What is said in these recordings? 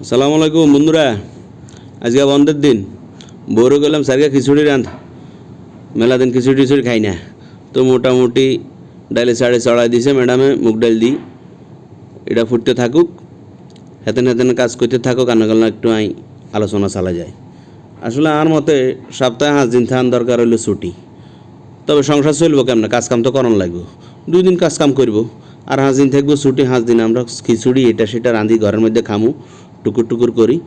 আসসালামু আলাইকুম, বন্ধুরা। আজকে বন্ধের দিন। বউরে গেলাম স্যারকে খিচুড়ি রাঁধ মেলা দিন খিচুড়ি টিচুড়ি খাই না। তো মোটামুটি ডাইলে সাড়ে চড়াই দিছে, ম্যাডামে মুগ ডাল দি এটা ফুটতে থাকুক, হেতেন হেতেন কাজ করতে থাকুক গেল একটু আই আলোচনা চালা যায়। আসলে আর মতে সপ্তাহে পাঁচ দিন থান দরকার হইল ছুটি। তবে সংসার চলবো কেমন? কাজ কাম তো করন লাগবো। দুই দিন কাজ কাম করব। আর হাঁস দিন থাকব ছুটি হাঁস দিন আমরা খিচুড়ি, এটা সেটা রাঁধি, ঘরের মধ্যে খামু। টুকুর টুকুর করি।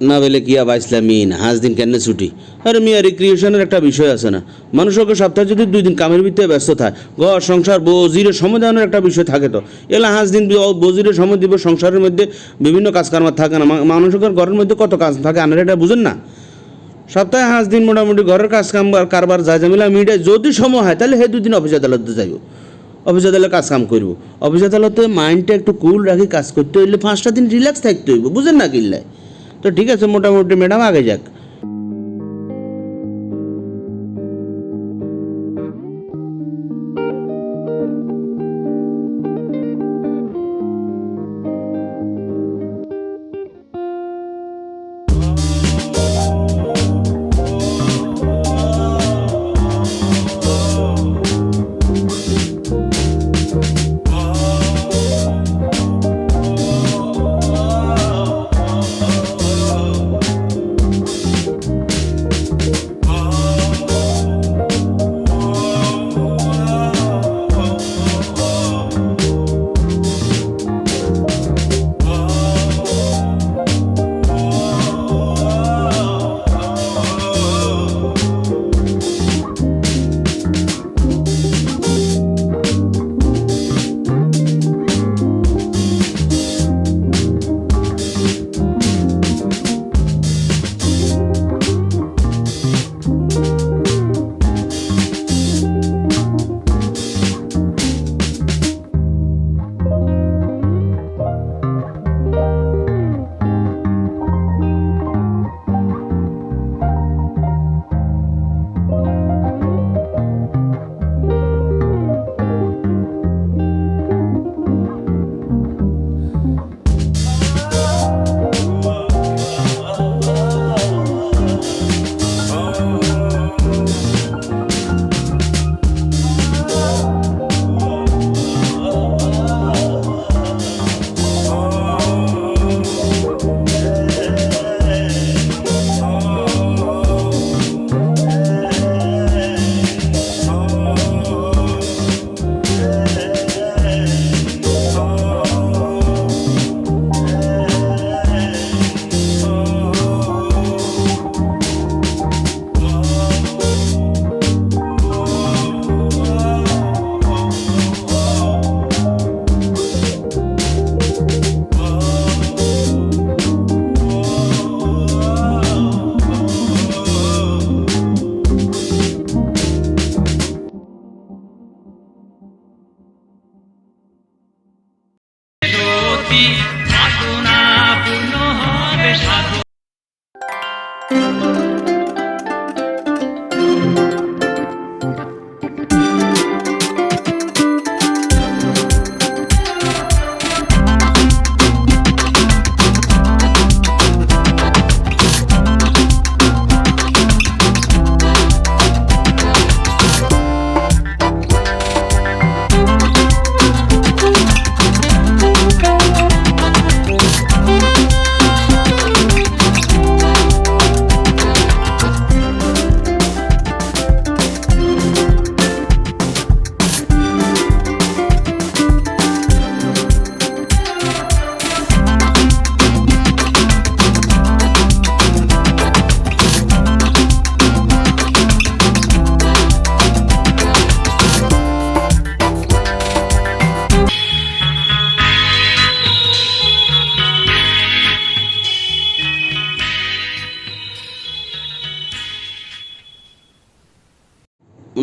না বলে কি আবাইসলাম মিন? হাঁস দিন কেন ছুটি? আরে মিয়া রিক্রিয়েশনের একটা বিষয় আছে না। মানুষকে সপ্তাহে যদি দুই দিন কামের ভিতরে ব্যস্ত থাকে, ঘর, সংসার, বজিরে সময় দেওয়ানোর একটা বিষয় থাকে তো। এলা হাঁস দিন বজিরে সময় দিব, সংসারের মধ্যে বিভিন্ন কাজকর্ম থাকে না। মা- মানুষের ঘরের মধ্যে কত কাজ থাকে আপনারা এটা বুঝেন না? সপ্তাহে পাঁচ দিন মোটামুটি ঘরের কাজ কাম কারবার যা জামিলা মিডিয়ায় যদি সময় হয়, তাহলে হে দুদিন অফিস আদালতে যাইব। অফিস আদালতে কাজ কাম করব। অফিস আদালতে মাইন্ডটা একটু কুল রাখি, কাজ করতে হইলে পাঁচটা দিন রিল্যাক্স থাকতে হইব, বুঝেন না কিল্লায়। তো ঠিক আছে, মোটামুটি ম্যাডাম, আগে যাক।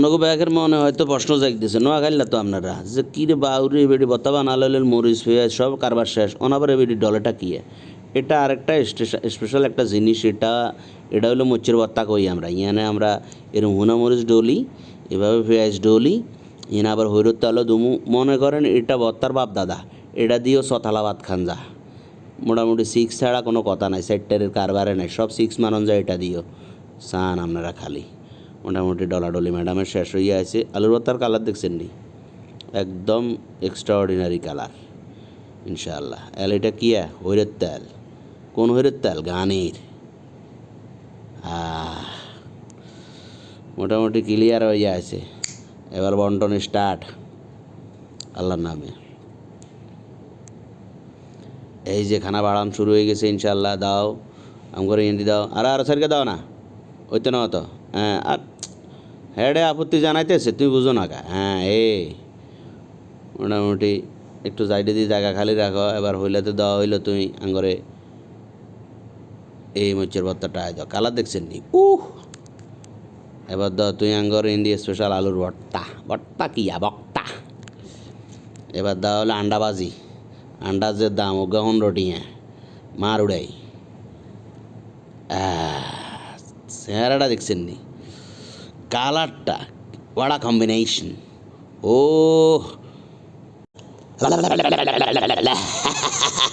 ওনাকে ব্যাগের মনে হয়তো প্রশ্ন জাগতেছে, নোয়া খাইলা তো আপনারা? যে, কী রে বাউরি এবেডি বত্তা বানালেন মরিচ পেঁয়াজ সব কারবার শেষ ওনাবার এবেডি ডলেটা কি এটা আরেকটা স্পেশাল একটা জিনিস, এটা এটা হলো মরিচের বত্তা কই আমরা? ইয়ানে আমরা এরকম হুনা মরিচ ডলি, এভাবে পেঁয়াজ ডলি ইনা আবার হৈরত তালো দুমু। মনে করেন এটা বত্তার বাপ দাদা, এটা দিয়েও সথালা ভাত খান যা। মোটামুটি সিক্স ছাড়া কোনো কথা নাই, সেক্টরের কারবারে নাই, সব সিক্স মানন যায় এটা দিও সান আপনারা খালি। মোটামুটি ডলাডলি ম্যাডামের শেষ হইয়া আছে। আলুর ভর্তার কালার দেখছেন নি? একদম এক্সট্রা অর্ডিনারি কালার ইনশাআল্লাহ। এল এটা কিয়া হৈরের তেল। কোন হৈরের তেল? গানের মোটামুটি ক্লিয়ার হয়ে আছে। এবার বন্টন স্টার্ট আল্লাহর নামে। এই যে খানা বাড়ান শুরু হয়ে গেছে ইনশাল্লাহ দাও, আম করে ইন্ডি দাও। আর আর স্যারকে দাও না। ওই তো না তো। হ্যাঁ আর হেডে আপত্তি জানাইতেছে তুই বুঝো না কা হ্যাঁ এই। মোটামুটি একটু সাইডে দিয়ে জায়গা খালি রাখো, এবার হইলেতে দেওয়া হইল তুমি আঙ্গরে এই মরিচের ভর্তাটা আয় দাও। কালার দেখছেন নি? উহ! এবার দাও তুই আঙ্গর ইন্ডিয়া স্পেশাল আলুর ভর্তা ভর্তা কিয়া বক্তা এবার দেওয়া হলো আন্ডাবাজি আন্ডাজের দাম, ও গহন রুটি হ্যাঁ। মার উড়াই। চেহারাটা দেখছেন নি? কালারটা ওয়াড়া কম্বিনেশন ও